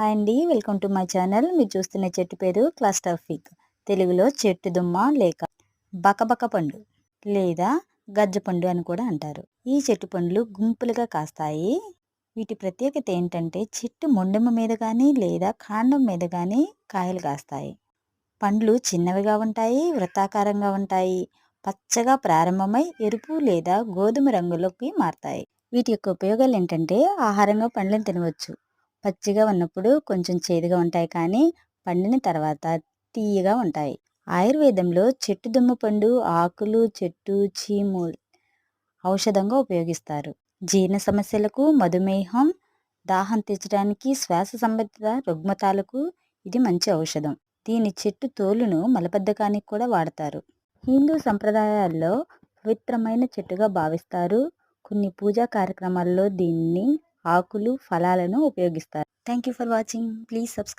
Hi అండి. Welcome to my channel. మీరు చూస్తున్న చెట్టు పేరు క్లస్టర్ ఫిగ్ తెలుగులో చెట్టు దుమ్మ లేక బకబక పండు లేదా గజ్జ పండు అని కూడా అంటారు. ఈ చెట్టు పండ్లు గుంపులుగా కాస్తాయి. వీటి ప్రత్యేకత ఏంటంటే చెట్టు మొండెమ్మ మీద కానీ లేదా కాండం మీద కానీ కాయలు కాస్తాయి. పండ్లు చిన్నవిగా ఉంటాయి వృత్తాకారంగా ఉంటాయి పచ్చగా ప్రారంభమై ఎరుపు లేదా గోధుమ రంగులోకి మారతాయి. వీటి యొక్క ఉపయోగాలు ఏంటంటే ఆహారంగా పండ్లను తినవచ్చు. పచ్చిగా ఉన్నప్పుడు కొంచెం చేదుగా ఉంటాయి కానీ పండిన తర్వాత తీయగా ఉంటాయి. ఆయుర్వేదంలో చెట్టు దుమ్ము పండు ఆకులు చెట్టు చీము ఔషధంగా ఉపయోగిస్తారు. జీర్ణ సమస్యలకు మధుమేహం దాహం తీర్చడానికి శ్వాస సంబంధిత రుగ్మతాలకు ఇది మంచి ఔషధం. దీని చెట్టు తోలును మలబద్ధకానికి కూడా వాడతారు. హిందూ సంప్రదాయాల్లో పవిత్రమైన చెట్టుగా భావిస్తారు. కొన్ని పూజా కార్యక్రమాల్లో దీన్ని ఆకులు ఫలాలను ఉపయోగిస్తారు. Thank you for watching please subscribe